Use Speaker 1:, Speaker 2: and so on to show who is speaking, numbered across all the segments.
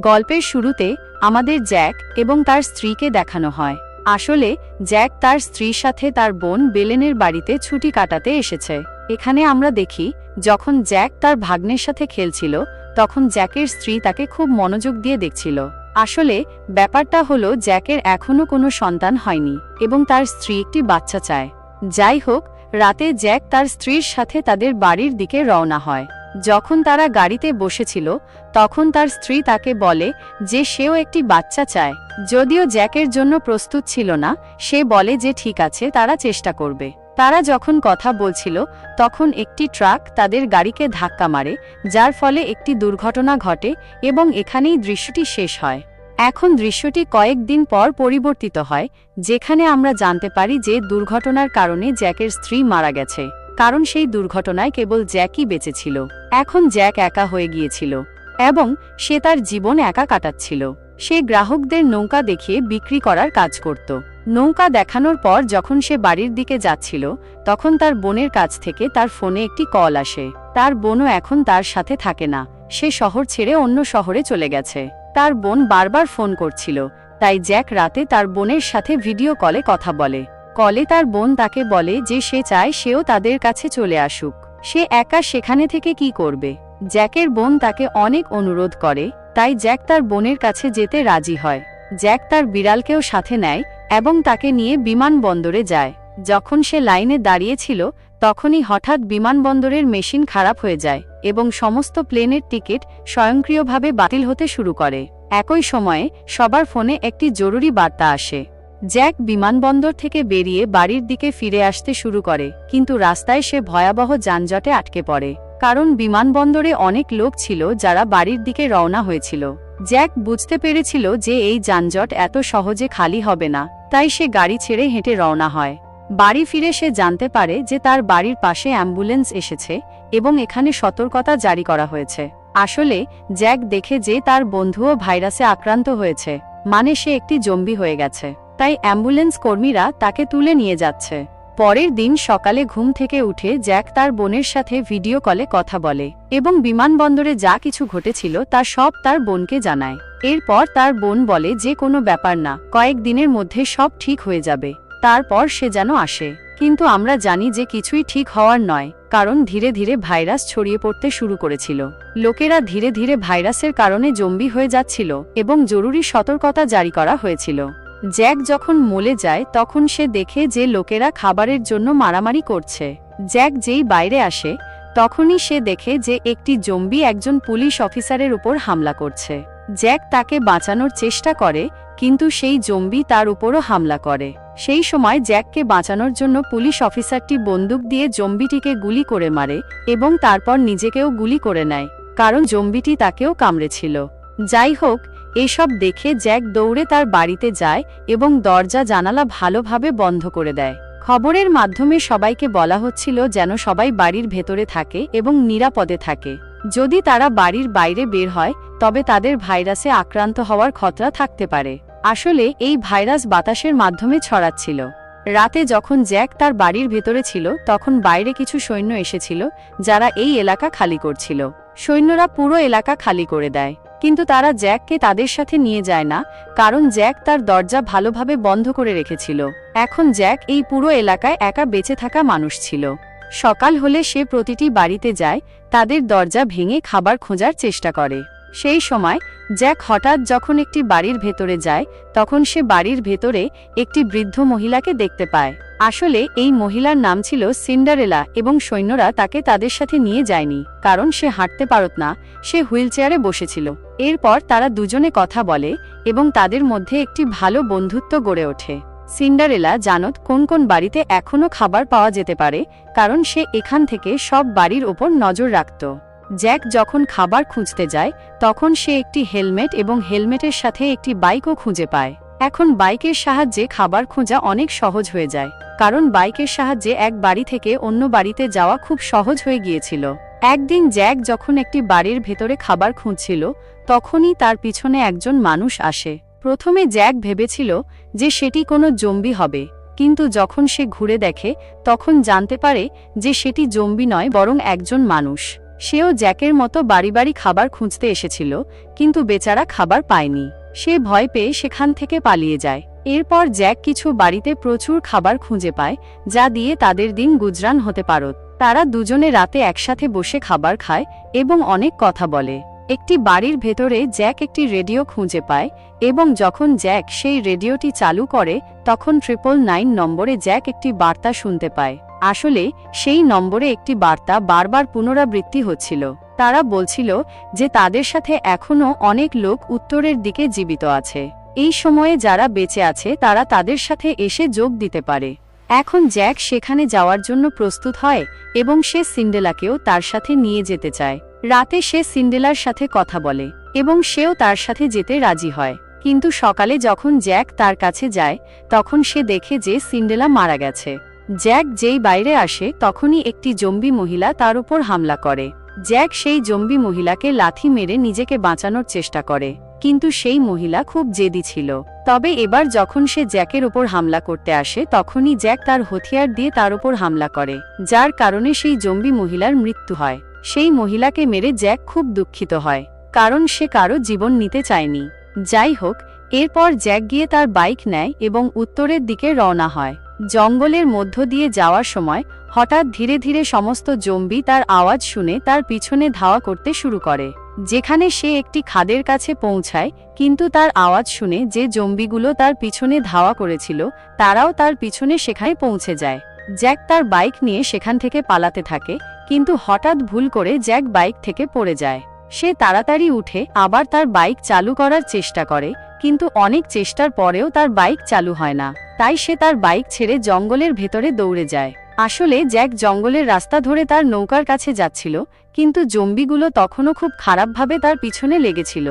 Speaker 1: গল্পের শুরুতে আমাদের জ্যাক এবং তার স্ত্রীকে দেখানো হয়। আসলে, জ্যাক তার স্ত্রীর সাথে তার বোন বেলেনের বাড়িতে ছুটি কাটাতে এসেছে। এখানে আমরা দেখি, যখন জ্যাক তার ভাগ্নের সাথে খেলছিল, তখন জ্যাকের স্ত্রী তাকে খুব মনোযোগ দিয়ে দেখছিল। আসলে, ব্যাপারটা হলো জ্যাকের এখনও কোনো সন্তান হয়নি এবং তার স্ত্রী একটি বাচ্চা চায়। যাই হোক, রাতে জ্যাক তার স্ত্রীর সাথে তাদের বাড়ির দিকে রওনা হয়। যখন তারা গাড়িতে বসেছিল, তখন তার স্ত্রী তাকে বলে যে সেও একটি বাচ্চা চায়। যদিও জ্যাকের জন্য প্রস্তুত ছিল না, সে বলে যে ঠিক আছে, তারা চেষ্টা করবে। তারা যখন কথা বলছিল, তখন একটি ট্রাক তাদের গাড়িকে ধাক্কা মারে, যার ফলে একটি দুর্ঘটনা ঘটে এবং এখানেই দৃশ্যটি শেষ হয়। এখন দৃশ্যটি কয়েকদিন পর পরিবর্তিত হয়, যেখানে আমরা জানতে পারি যে দুর্ঘটনার কারণে জ্যাকের স্ত্রী মারা গেছে। কারণ সেই দুর্ঘটনায় কেবল জ্যাকই বেঁচেছিল। এখন জ্যাক একা হয়ে গিয়েছিল এবং সে তার জীবন একা কাটাচ্ছিল। সে গ্রাহকদের নৌকা দেখিয়ে বিক্রি করার কাজ করত। নৌকা দেখানোর পর যখন সে বাড়ির দিকে যাচ্ছিল, তখন তার বোনের কাছ থেকে তার ফোনে একটি কল আসে। তার বোনও এখন তার সাথে থাকে না। সে শহর ছেড়ে অন্য শহরে চলে গেছে। তার বোন বারবার ফোন করছিল, তাই জ্যাক রাতে তার বোনের সাথে ভিডিও কলে কথা বলে। কলে তার বোন তাকে বলে যে সে চায় সেও তাদের কাছে চলে আসুক। সে একা সেখানে থেকে কি করবে? জ্যাকের বোন তাকে অনেক অনুরোধ করে, তাই জ্যাক তার বোনের কাছে যেতে রাজি হয়। জ্যাক তার বিড়ালকেও সাথে নেয় এবং তাকে নিয়ে বিমানবন্দরে যায়। যখন সে লাইনে দাঁড়িয়েছিল, তখনই হঠাৎ বিমানবন্দরের মেশিন খারাপ হয়ে যায় এবং সমস্ত প্লেনের টিকিট স্বয়ংক্রিয়ভাবে বাতিল হতে শুরু করে। একই সময়ে সবার ফোনে একটি জরুরি বার্তা আসে। জ্যাক বিমানবন্দর থেকে বেরিয়ে বাড়ির দিকে ফিরে আসতে শুরু করে, কিন্তু রাস্তায় সে ভয়াবহ যানজটে আটকে পড়ে। কারণ বিমানবন্দরে অনেক লোক ছিল যারা বাড়ির দিকে রওনা হয়েছিল। জ্যাক বুঝতে পেরেছিল যে এই যানজট এত সহজে খালি হবে না, তাই সে গাড়ি ছেড়ে হেঁটে রওনা হয়। বাড়ি ফিরে সে জানতে পারে যে তার বাড়ির পাশে অ্যাম্বুলেন্স এসেছে এবং এখানে সতর্কতা জারি করা হয়েছে। আসলে, জ্যাক দেখে যে তার বন্ধুও ভাইরাসে আক্রান্ত হয়েছে মানে সে একটি জম্বি হয়ে গেছে। তাই অ্যাম্বুলেন্স কর্মীরা তাকে তুলে নিয়ে যাচ্ছে। পরের দিন সকালে ঘুম থেকে উঠে জ্যাক তার বোনের সাথে ভিডিও কলে কথা বলে এবং বিমানবন্দরে যা কিছু ঘটেছিল তা সব তার বোনকে জানায়। এরপর তার বোন বলে যে কোনো ব্যাপার না, কয়েক দিনের মধ্যে সব ঠিক হয়ে যাবে। তারপর সে যেন আসে। কিন্তু আমরা জানি যে কিছুই ঠিক হওয়ার নয়, কারণ ধীরে ধীরে ভাইরাস ছড়িয়ে পড়তে শুরু করেছিল। লোকেরা ধীরে ধীরে ভাইরাসের কারণে জম্বি হয়ে যাচ্ছিল এবং জরুরি সতর্কতা জারি করা হয়েছিল। জ্যাক যখন মলে যায়, তখন সে দেখে যে লোকেরা খাবারের জন্য মারামারি করছে। জ্যাক যেই বাইরে আসে, তখনই সে দেখে যে একটি জম্বি একজন পুলিশ অফিসারের উপর হামলা করছে। জ্যাক তাকে বাঁচানোর চেষ্টা করে, কিন্তু সেই জম্বি তার উপরও হামলা করে। সেই সময় জ্যাককে বাঁচানোর জন্য পুলিশ অফিসারটি বন্দুক দিয়ে জম্বিটিকে গুলি করে মারে এবং তারপর নিজেকেও গুলি করে নেয়, কারণ জম্বিটি তাকেও কামড়েছিল। যাই হোক এসব দেখে জ্যাক দৌড়ে তার বাড়িতে যায় এবং দরজা জানালা ভালোভাবে বন্ধ করে দেয়। খবরের মাধ্যমে সবাইকে বলা হচ্ছিল যেন সবাই বাড়ির ভেতরে থাকে এবং নিরাপদে থাকে। যদি তারা বাড়ির বাইরে বের হয়, তবে তাদের ভাইরাসে আক্রান্ত হওয়ার খতরা থাকতে পারে। আসলে, এই ভাইরাস বাতাসের মাধ্যমে ছড়াচ্ছিল। রাতে যখন জ্যাক তার বাড়ির ভেতরে ছিল, তখন বাইরে কিছু সৈন্য এসেছিল, যারা এই এলাকা খালি করছিল। সৈন্যরা পুরো এলাকা খালি করে দেয়। কিন্তু তারা জ্যাককে তাদের সাথে নিয়ে যায় না, কারণ জ্যাক তার দরজা ভালোভাবে বন্ধ করে রেখেছিল। এখন জ্যাক এই পুরো এলাকায় একা বেঁচে থাকা মানুষ ছিল। সকাল হলে সে প্রতিটি বাড়িতে যায়, তাদের দরজা ভেঙে খাবার খোঁজার চেষ্টা করে। সেই সময় জ্যাক হঠাৎ যখন একটি বাড়ির ভেতরে যায়, তখন সে বাড়ির ভেতরে একটি বৃদ্ধ মহিলাকে দেখতে পায়। আসলে এই মহিলার নাম ছিল সিন্ডারেলা এবং সৈন্যরা তাকে তাদের সাথে নিয়ে যায়নি, কারণ সে হাঁটতে পারত না, সে হুইলচেয়ারে বসেছিল। এরপর তারা দুজনে কথা বলে এবং তাদের মধ্যে একটি ভালো বন্ধুত্ব গড়ে ওঠে। সিন্ডারেলা জানত কোন কোন বাড়িতে এখনও খাবার পাওয়া যেতে পারে, কারণ সে এখান থেকে সব বাড়ির ওপর নজর রাখত। জ্যাক যখন খাবার খুঁজতে যায়, তখন সে একটি হেলমেট এবং হেলমেটের সাথে একটি বাইকও খুঁজে পায়। এখন বাইকের সাহায্যে খাবার খোঁজা অনেক সহজ হয়ে যায়, কারণ বাইকের সাহায্যে এক বাড়ি থেকে অন্য বাড়িতে যাওয়া খুব সহজ হয়ে গিয়েছিল। একদিন জ্যাক যখন একটি বাড়ির ভেতরে খাবার খুঁজছিল, তখনই তার পিছনে একজন মানুষ আসে। প্রথমে জ্যাক ভেবেছিল যে সেটি কোনো জম্বি হবে, কিন্তু যখন সে ঘুরে দেখে, তখন জানতে পারে যে সেটি জম্বি নয়, বরং একজন মানুষ। সেও জ্যাকের মতো বাড়ি বাড়ি খাবার খুঁজতে এসেছিল, কিন্তু বেচারা খাবার পায়নি। সে ভয় পেয়ে সেখান থেকে পালিয়ে যায়। এরপর জ্যাক কিছু বাড়িতে প্রচুর খাবার খুঁজে পায়, যা দিয়ে তাদের দিন গুজরান হতে পারত। তারা দুজনে রাতে একসাথে বসে খাবার খায় এবং অনেক কথা বলে। একটি বাড়ির ভেতরে জ্যাক একটি রেডিও খুঁজে পায় এবং যখন জ্যাক সেই রেডিওটি চালু করে, তখন ট্রিপল নাইন নম্বরে জ্যাক একটি বার্তা শুনতে পায়। আসলে, সেই নম্বরে একটি বার্তা বারবার পুনরাবৃত্তি হচ্ছিল। তারা বলছিল যে তাদের সাথে এখনও অনেক লোক উত্তরের দিকে জীবিত আছে। এই সময়ে যারা বেঁচে আছে, তারা তাদের সাথে এসে যোগ দিতে পারে। এখন জ্যাক সেখানে যাওয়ার জন্য প্রস্তুত হয় এবং সে সিন্ডেলাকেও তার সাথে নিয়ে যেতে চায়। রাতে সে সিন্ডেলার সাথে কথা বলে এবং সেও তার সাথে যেতে রাজি হয়। কিন্তু সকালে যখন জ্যাক তার কাছে যায়, তখন সে দেখে যে সিন্ডেলা মারা গেছে। জ্যাক যেই বাইরে আসে, তখনই একটি জম্বি মহিলা তার উপর হামলা করে। জ্যাক সেই জম্বি মহিলাকে লাথি মেরে নিজেকে বাঁচানোর চেষ্টা করে, কিন্তু সেই মহিলা খুব জেদি ছিল। তবে এবার যখন সে জ্যাকের ওপর হামলা করতে আসে, তখনই জ্যাক তার হথিয়ার দিয়ে তার ওপর হামলা করে, যার কারণে সেই জম্বি মহিলার মৃত্যু হয়। সেই মহিলাকে মেরে জ্যাক খুব দুঃখিত হয়, কারণ সে কারও জীবন নিতে চায়নি। যাই হোক, এরপর জ্যাক গিয়ে তার বাইক নেয় এবং উত্তরের দিকে রওনা হয়। জঙ্গলের মধ্য দিয়ে যাওয়ার সময় হঠাৎ ধীরে ধীরে সমস্ত জম্বি তার আওয়াজ শুনে তার পিছনে ধাওয়া করতে শুরু করে, যেখানে সে একটি খাদের কাছে পৌঁছায়, কিন্তু তার আওয়াজ শুনে যে জম্বিগুলো তার পিছনে ধাওয়া করেছিল, তারাও তার পিছনে সেখানে পৌঁছে যায়। জ্যাক তার বাইক নিয়ে সেখান থেকে পালাতে থাকে, কিন্তু হঠাৎ ভুল করে জ্যাক বাইক থেকে পড়ে যায়। সে তাড়াতাড়ি উঠে আবার তার বাইক চালু করার চেষ্টা করে কিন্তু অনেক চেষ্টার পরেও তার বাইক চালু হয় না। তাই সে তার বাইক ছেড়ে জঙ্গলের ভেতরে দৌড়ে যায়। আসলে জ্যাক জঙ্গলের রাস্তা ধরে তার নৌকার কাছে যাচ্ছিল, কিন্তু জম্বিগুলো তখনও খুব খারাপভাবে তার পিছনে লেগেছিল।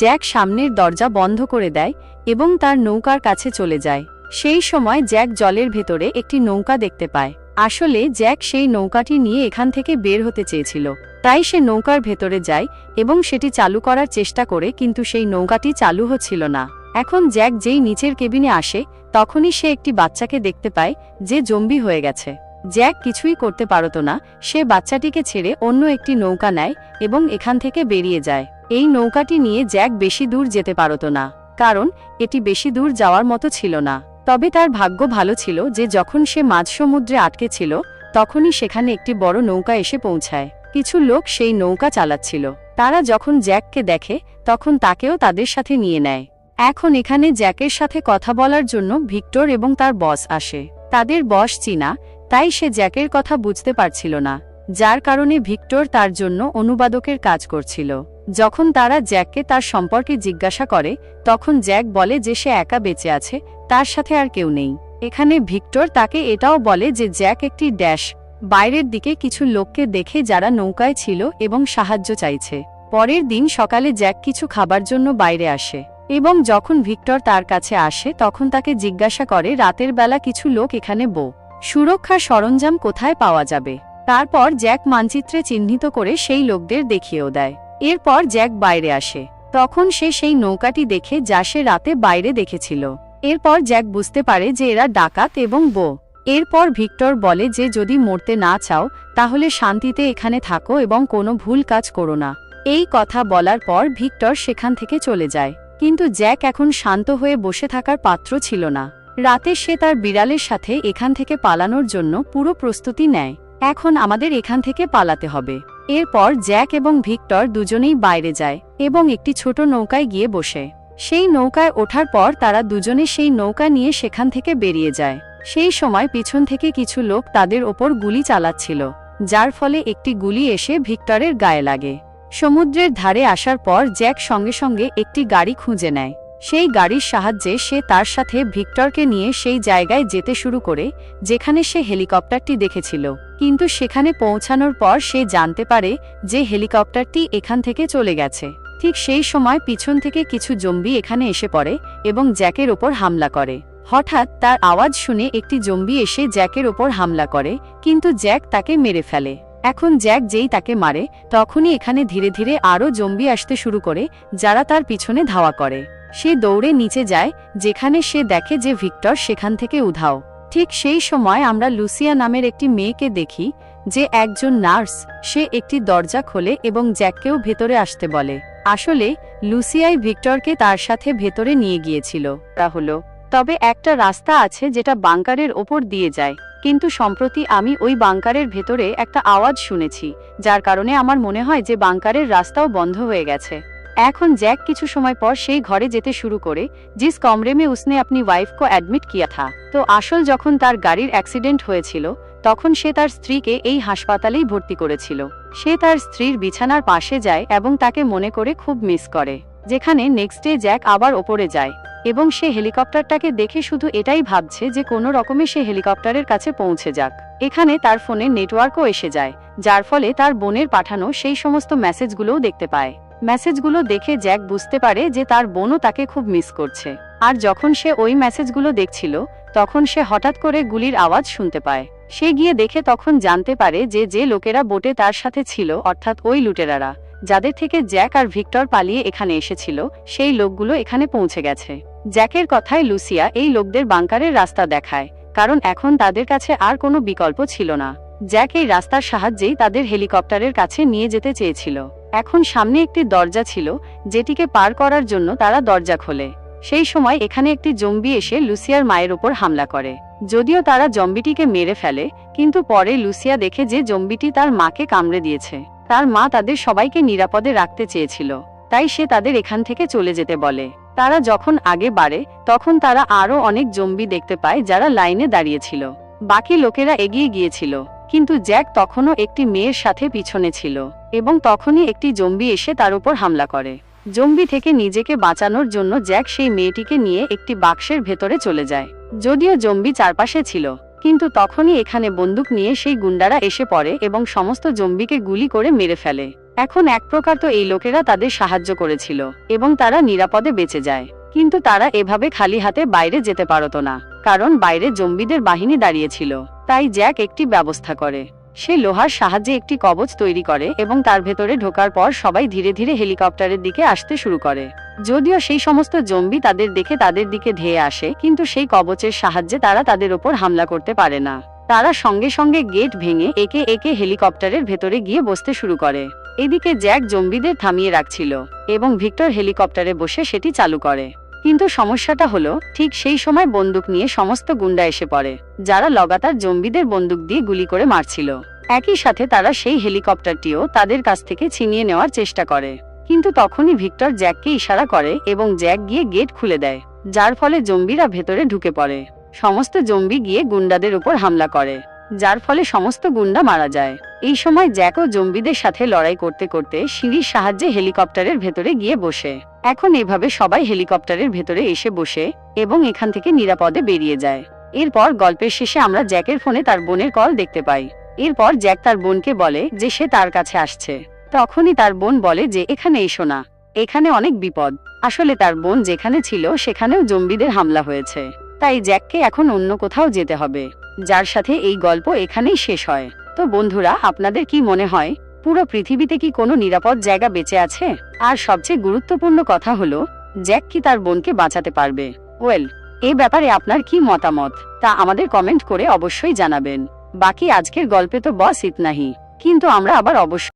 Speaker 1: জ্যাক সামনের দরজা বন্ধ করে দেয় এবং তার নৌকার কাছে চলে যায়। সেই সময় জ্যাক জলের ভেতরে একটি নৌকা দেখতে পায়। আসলে জ্যাক সেই নৌকাটি নিয়ে এখান থেকে বের হতে চেয়েছিল। তাই সে নৌকার ভেতরে যায় এবং সেটি চালু করার চেষ্টা করে, কিন্তু সেই নৌকাটি চালু হচ্ছিল না। এখন জ্যাক যেই নিচের কেবিনে আসে, তখনই সে একটি বাচ্চাকে দেখতে পায়, যে জম্বি হয়ে গেছে। জ্যাক কিছুই করতে পারত না, সে বাচ্চাটিকে ছেড়ে অন্য একটি নৌকা নেয় এবং এখান থেকে বেরিয়ে যায়। এই নৌকাটি নিয়ে জ্যাক বেশি দূর যেতে পারত না, কারণ এটি বেশি দূর যাওয়ার মতো ছিল না। তবে তার ভাগ্য ভালো ছিল যে যখন সে মাঝ সমুদ্রে আটকে ছিল, তখনই সেখানে একটি বড় নৌকা এসে পৌঁছায়। কিছু লোক সেই নৌকা চালাচ্ছিল। তারা যখন জ্যাককে দেখে, তখন তাকেও তাদের সাথে নিয়ে নেয়। এখন এখানে জ্যাকের সাথে কথা বলার জন্য ভিক্টর এবং তার বস আসে। তাদের বস চীনা, তাই সে জ্যাকের কথা বুঝতে পারছিল না, যার কারণে ভিক্টর তার জন্য অনুবাদকের কাজ করছিল। যখন তারা জ্যাককে তার সম্পর্কে জিজ্ঞাসা করে, তখন জ্যাক বলে যে সে একা বেঁচে আছে তার সাথে আর কেউ নেই। এখানে ভিক্টর তাকে এটাও বলে যে জ্যাক একটি ড্যাশ। বাইরের দিকে কিছু লোককে দেখে যারা নৌকায় ছিল এবং সাহায্য চাইছে। পরের দিন সকালে জ্যাক কিছু খাবার জন্য বাইরে আসে এবং যখন ভিক্টর তার কাছে আসে তখন তাকে জিজ্ঞাসা করে, রাতের বেলা কিছু লোক এখানে বো। সুরক্ষার সরঞ্জাম কোথায় পাওয়া যাবে? তারপর জ্যাক মানচিত্রে চিহ্নিত করে সেই লোকদের দেখিয়েও দেয়। এরপর জ্যাক বাইরে আসে। তখন সে সেই নৌকাটি দেখে যা সে রাতে বাইরে দেখেছিল। এরপর জ্যাক বুঝতে পারে যে এরা ডাকাত এবং বো। এরপর ভিক্টর বলে যে যদি মরতে না চাও, তাহলে শান্তিতে এখানে থাকো এবং কোনো ভুল কাজ করো না। এই কথা বলার পর ভিক্টর সেখান থেকে চলে যায়। কিন্তু জ্যাক এখন শান্ত হয়ে বসে থাকার পাত্র ছিল না। রাতে সে তার বিড়ালের সাথে এখান থেকে পালানোর জন্য পুরো প্রস্তুতি নেয়। এখন আমাদের এখান থেকে পালাতে হবে। এরপর জ্যাক এবং ভিক্টর দুজনেই বাইরে যায় এবং একটি ছোট নৌকায় গিয়ে বসে। সেই নৌকায় ওঠার পর তারা দুজনে সেই নৌকা নিয়ে সেখান থেকে বেরিয়ে যায়। সেই সময় পিছন থেকে কিছু লোক তাদের ওপর গুলি চালাচ্ছিল, যার ফলে একটি গুলি এসে ভিক্টরের গায়ে লাগে। সমুদ্রের ধারে আসার পর জ্যাক সঙ্গে সঙ্গে একটি গাড়ি খুঁজে নেয়। সেই গাড়ির সাহায্যে সে তার সাথে ভিক্টরকে নিয়ে সেই জায়গায় যেতে শুরু করে, যেখানে সে হেলিকপ্টারটি দেখেছিল। কিন্তু সেখানে পৌঁছানোর পর সে জানতে পারে যে হেলিকপ্টারটি এখান থেকে চলে গেছে। ঠিক সেই সময় পিছন থেকে কিছু জম্বি এখানে এসে পড়ে এবং জ্যাকের ওপর হামলা করে। হঠাৎ তার আওয়াজ শুনে একটি জম্বি এসে জ্যাকের ওপর হামলা করে, কিন্তু জ্যাক তাকে মেরে ফেলে। এখন জ্যাক যেই তাকে মারে, তখনই এখানে ধীরে ধীরে আরও জম্বি আসতে শুরু করে, যারা তার পিছনে ধাওয়া করে। সে দৌড়ে নিচে যায়, যেখানে সে দেখে যে ভিক্টর সেখান থেকে উধাও। ঠিক সেই সময় আমরা লুসিয়া নামের একটি মেয়েকে দেখি, যে একজন নার্স। সে একটি দরজা খোলে এবং জ্যাককেও ভেতরে আসতে বলে। আসলে লুসিয়াই ভিক্টরকে তার সাথে ভেতরে নিয়ে গিয়েছিল। তা হলো, তবে একটা রাস্তা আছে যেটা বাংকারের ওপর দিয়ে যায়। কিন্তু সম্প্রতি আমি ওই বাংকারের ভেতরে একটা আওয়াজ শুনেছি, যার কারণে আমার মনে হয় যে বাংকারের রাস্তাও বন্ধ হয়ে গেছে। এখন জ্যাক কিছু সময় পর সেই ঘরে যেতে শুরু করে, জিস কমরে মে উসনে আপনি ওয়াইফ কো অ্যাডমিট কিয়া থা। তো আসল যখন তার গাড়ির অ্যাক্সিডেন্ট হয়েছিল, তখন সে তার স্ত্রীকে এই হাসপাতালেই ভর্তি করেছিল। সে তার স্ত্রীর বিছানার পাশে যায় এবং তাকে মনে করে খুব মিস করে, যেখানে নেক্সট ডে জ্যাক আবার ওপরে যায়, এবং সে হেলিকপ্টারটাকে দেখে শুধু এটাই ভাবছে যে কোনো রকমে সে হেলিকপ্টারের কাছে পৌঁছে যাক। এখানে তার ফোনে নেটওয়ার্কও এসে যায়, যার ফলে তার বোনের পাঠানো সেই সমস্ত মেসেজগুলোও দেখতে পায়। মেসেজগুলো দেখে জ্যাক বুঝতে পারে যে তার বোনও তাকে খুব মিস করছে। আর যখন সে ওই মেসেজগুলো দেখছিল, তখন সে হঠাৎ করে গুলির আওয়াজ শুনতে পায়। সে গিয়ে দেখে তখন জানতে পারে যে যে লোকেরা বোটে তার সাথে ছিল, অর্থাৎ ওই লুটেরারা, যাদের থেকে জ্যাক আর ভিক্টর পালিয়ে এখানে এসেছিল, সেই লোকগুলো এখানে পৌঁছে গেছে। জ্যাকের কথায় লুসিয়া এই লোকদের বাংকারের রাস্তা দেখায়, কারণ এখন তাদের কাছে আর কোনো বিকল্প ছিল না। জ্যাক এই রাস্তার সাহায্যেই তাদের হেলিকপ্টারের কাছে নিয়ে যেতে চেয়েছিল। এখন সামনে একটি দরজা ছিল, যেটিকে পার করার জন্য তারা দরজা খোলে। সেই সময় এখানে একটি জম্বি এসে লুসিয়ার মায়ের ওপর হামলা করে। যদিও তারা জম্বিটিকে মেরে ফেলে, কিন্তু পরে লুসিয়া দেখে যে জম্বিটি তার মাকে কামড়ে দিয়েছে। তার মা তাদের সবাইকে নিরাপদে রাখতে চেয়েছিল, তাই সে তাদের এখান থেকে চলে যেতে বলে। তারা যখন আগে বাড়ে, তখন তারা আরও অনেক জম্বি দেখতে পায় যারা লাইনে দাঁড়িয়েছিল বাকি লোকেরা এগিয়ে গিয়েছিল। কিন্তু জ্যাক তখনও একটি মেয়ের সাথে পিছনে ছিল এবং তখনই একটি জম্বি এসে তার উপর হামলা করে। জম্বি থেকে নিজেকে বাঁচানোর জন্য জ্যাক সেই মেয়েটিকে নিয়ে একটি বাক্সের ভেতরে চলে যায়। যদিও জম্বি চারপাশে ছিল, কিন্তু তখনই এখানে বন্দুক নিয়ে সেই গুন্ডারা এসে পড়ে এবং সমস্ত জম্বিকে গুলি করে মেরে ফেলে। এখন এক প্রকার তো এই লোকেরা তাদের সাহায্য করেছিল এবং তারা নিরাপদে বেঁচে যায়। কিন্তু তারা এভাবে খালি হাতে বাইরে যেতে পারত না, কারণ বাইরে জম্বিদের বাহিনী দাঁড়িয়েছিল। তাই জ্যাক একটি ব্যবস্থা করে। সে লোহার সাহায্যে একটি কবচ তৈরি করে এবং তার ভেতরে ঢোকার পর সবাই ধীরে ধীরে হেলিকপ্টারের দিকে আসতে শুরু করে। যদিও সেই সমস্ত জম্বি তাদের দেখে তাদের দিকে ধেয়ে আসে, কিন্তু সেই কবচের সাহায্যে তারা তাদের ওপর হামলা করতে পারে না। তারা সঙ্গে সঙ্গে গেট ভেঙে একে একে হেলিকপ্টারের ভেতরে গিয়ে বসতে শুরু করে। এদিকে জ্যাক জম্বিদের থামিয়ে রাখছিল এবং ভিক্টর হেলিকপ্টারে বসে সেটি চালু করে। কিন্তু সমস্যাটা হলো, ঠিক সেই সময় বন্দুক নিয়ে সমস্ত গুন্ডা এসে পড়ে, যারা লগাতার জম্বিদের বন্দুক দিয়ে গুলি করে মারছিল। একই সাথে তারা সেই হেলিকপ্টারটিও তাদের কাছ থেকে ছিনিয়ে নেওয়ার চেষ্টা করে। কিন্তু তখনই ভিক্টর জ্যাককে ইশারা করে এবং জ্যাক গিয়ে গেট খুলে দেয়, যার ফলে জম্বিরা ভেতরে ঢুকে পড়ে। সমস্ত জম্বি গিয়ে গুন্ডাদের উপর হামলা করে, যার ফলে সমস্ত গুন্ডা মারা যায়। এই সময় জ্যাকও জম্বিদের সাথে লড়াই করতে করতে সিঁড়ির সাহায্যে হেলিকপ্টারের ভেতরে গিয়ে বসে। এখন এভাবে সবাই হেলিকপ্টারের ভেতরে এসে বসে এবং এখান থেকে নিরাপদে বেরিয়ে যায়। এরপর গল্পের শেষে আমরা জ্যাকের ফোনে তার বোনের কল দেখতে পাই। এরপর জ্যাক তার বোনকে বলে যে সে তার কাছে আসছে। তখনই তার বোন বলে যে, এখানে এসো না। এখানে অনেক বিপদ। আসলে তার বোন যেখানে ছিল, সেখানেও জম্বিদের হামলা হয়েছে। তাই জ্যাককে এখন অন্য কোথাও যেতে হবে। যার সাথে এই গল্প এখানেই শেষ হয়। তো বন্ধুরা, আপনাদের কি মনে হয়, পুরো পৃথিবীতে কি কোনো নিরাপদ জায়গা বেঁচে আছে? আর সবচেয়ে গুরুত্বপূর্ণ কথা হলো, জ্যাক কি তার বোনকে বাঁচাতে পারবে? ওয়েল, এ ব্যাপারে আপনার কি মতামত? তা আমাদের কমেন্ট করে অবশ্যই জানাবেন। বাকি আজকের গল্পে তো বস ইতনাহি, কিন্তু আমরা আবার অবশ্যই